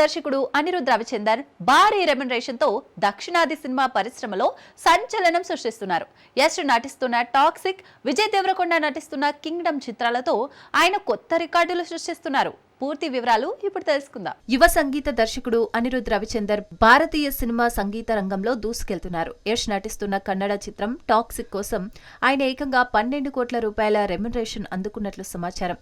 దర్శకుడు అనిరుద్ రవిచందర్ భారీ రెమ్యునరేషన్తో దక్షిణాది సినిమా పరిశ్రమలో సంచలనం సృష్టిస్తున్నారు. యశ్ నటిస్తున్న టాక్సిక్ విజయ్ దేవరకొండ నటిస్తున్న కింగ్డమ్ చిత్రాలతో ఆయన కొత్త రికార్డులు సృష్టిస్తున్నారు. పూర్తి వివరాలు ఇప్పుడు తెలుసుకుందాం. యువ సంగీత దర్శకుడు అనిరుద్ రవిచందర్ భారతీయ సినిమా సంగీత రంగంలో దూసుకెళ్తున్నారు. యష్ నటిస్తున్న కన్నడ చిత్రం టాక్సిక్ కోసం ఆయన ఏకంగా పన్నెండు కోట్ల రూపాయల రెమ్యునరేషన్ అందుకున్నట్లు సమాచారం.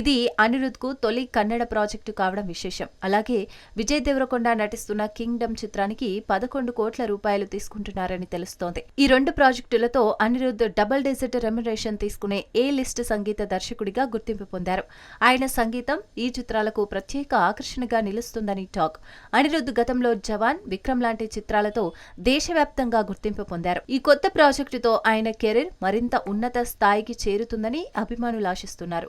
ఇది అనిరుద్కు తొలి కన్నడ ప్రాజెక్టు కావడం విశేషం. అలాగే విజయ్ దేవరకొండ నటిస్తున్న కింగ్డమ్ చిత్రానికి పదకొండు కోట్ల రూపాయలు తీసుకుంటున్నారని తెలుస్తోంది. ఈ రెండు ప్రాజెక్టులతో అనిరుద్ డబుల్ డిజిట్ రెమ్యునరేషన్ తీసుకునే ఏ లిస్ట్ సంగీత దర్శకుడిగా గుర్తింపు పొందారు? ఆయన సంగీతం ఈ చిత్రాలకు ప్రత్యేక ఆకర్షణగా నిలుస్తుందని టాక్. అనిరుద్ధ్ గతంలో జవాన్ విక్రమ్ లాంటి చిత్రాలతో దేశవ్యాప్తంగా గుర్తింపు పొందారు. ఈ కొత్త ప్రాజెక్టుతో ఆయన కెరీర్ మరింత ఉన్నత స్థాయికి చేరుతుందని అభిమానులు ఆశిస్తున్నారు.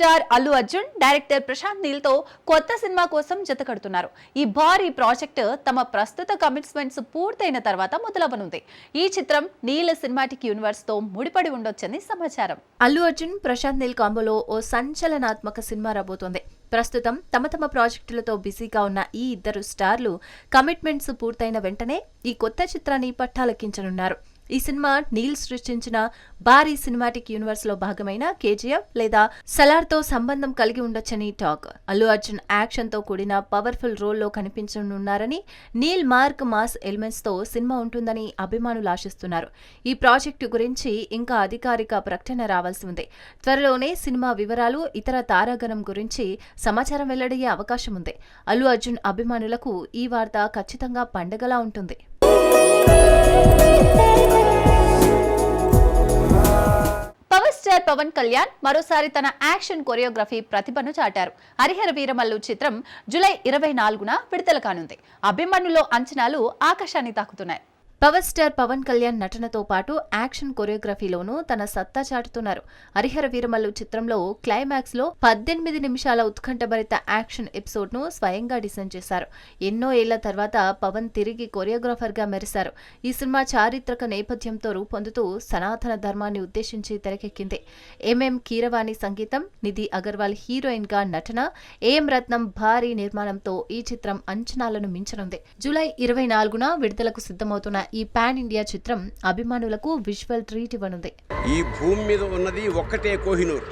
స్టార్ అల్లు అర్జున్ డైరెక్టర్ ప్రశాంత్ నీల్తో కొత్త సినిమా కోసం జతకడుతున్నారు ఈ భారీ ప్రాజెక్ట్ తమ ప్రస్తుత కమిట్మెంట్స్ పూర్తయిన తర్వాత మొదలవనుంది ఈ చిత్రం నీల సినిమాటిక్ యూనివర్స్తో ముడిపడి ఉండొచ్చని సమాచారం. అల్లు అర్జున్ ప్రశాంత్ నీల్ కాంబోలో ఓ సంచలనాత్మక సినిమా రాబోతోంది. ప్రస్తుతం తమ తమ ప్రాజెక్టులతో బిజీగా ఉన్న ఈ ఇద్దరు స్టార్లు కమిట్మెంట్స్ పూర్తయిన వెంటనే ఈ కొత్త చిత్రాన్ని పట్టాలెక్కించనున్నారు. ఈ సినిమా నీల్ సృష్టించిన భారీ సినిమాటిక్ యూనివర్స్లో భాగమైన కేజీఎఫ్ లేదా సలార్తో సంబంధం కలిగి ఉండొచ్చని టాక్. అల్లు అర్జున్ యాక్షన్తో కూడిన పవర్ఫుల్ రోల్లో కనిపించనున్నారని నీల్ మార్క్ మాస్ ఎలిమెంట్స్తో సినిమా ఉంటుందని అభిమానులు ఆశిస్తున్నారు. ఈ ప్రాజెక్టు గురించి ఇంకా అధికారిక ప్రకటన రావాల్సి ఉంది. త్వరలోనే సినిమా వివరాలు ఇతర తారాగణం గురించి సమాచారం వెల్లడయ్యే అవకాశం ఉంది. అల్లు అర్జున్ అభిమానులకు ఈ వార్త ఖచ్చితంగా పండగలా ఉంటుంది. పవర్ పవన్ కళ్యాణ్ మరోసారి తన యాక్షన్ కొరియోగ్రఫీ ప్రతిభను చాటారు. హరిహర వీరమల్లు చిత్రం జూలై ఇరవై నాలుగున విడుదల కానుంది. అభిమానుల్లో అంచనాలు ఆకాశాన్ని తాకుతున్నాయి. పవర్ స్టార్ పవన్ కళ్యాణ్ నటనతో పాటు యాక్షన్ కొరియోగ్రఫీలోనూ తన సత్తా చాటుతున్నారు. హరిహర వీరమల్లు చిత్రంలో క్లైమాక్స్లో పద్దెనిమిది నిమిషాల ఉత్కంఠభరిత యాక్షన్ ఎపిసోడ్ను స్వయంగా డిజైన్ చేశారు. ఎన్నో ఏళ్ళ తర్వాత పవన్ తిరిగి కొరియోగ్రాఫర్గా మెరిశారు. ఈ సినిమా చారిత్రక నేపథ్యంతో రూపొందుతూ సనాతన ధర్మాన్ని ఉద్దేశించి తెరకెక్కింది. ఎంఎం కీరవాణి సంగీతం నిధి అగర్వాల్ హీరోయిన్గా నటన ఏఎం రత్నం భారీ నిర్మాణంతో ఈ చిత్రం అంచనాలను మించనుంది. జూలై ఇరవై నాలుగున విడుదలకు సిద్ధమవుతున్న ఈ పాన్ ఇండియా చిత్రం అభిమానులకు విజువల్ ట్రీట్ ఇవ్వనుంది. ఈ భూమి మీద ఉన్నది ఒక్కటే కోహినూర్.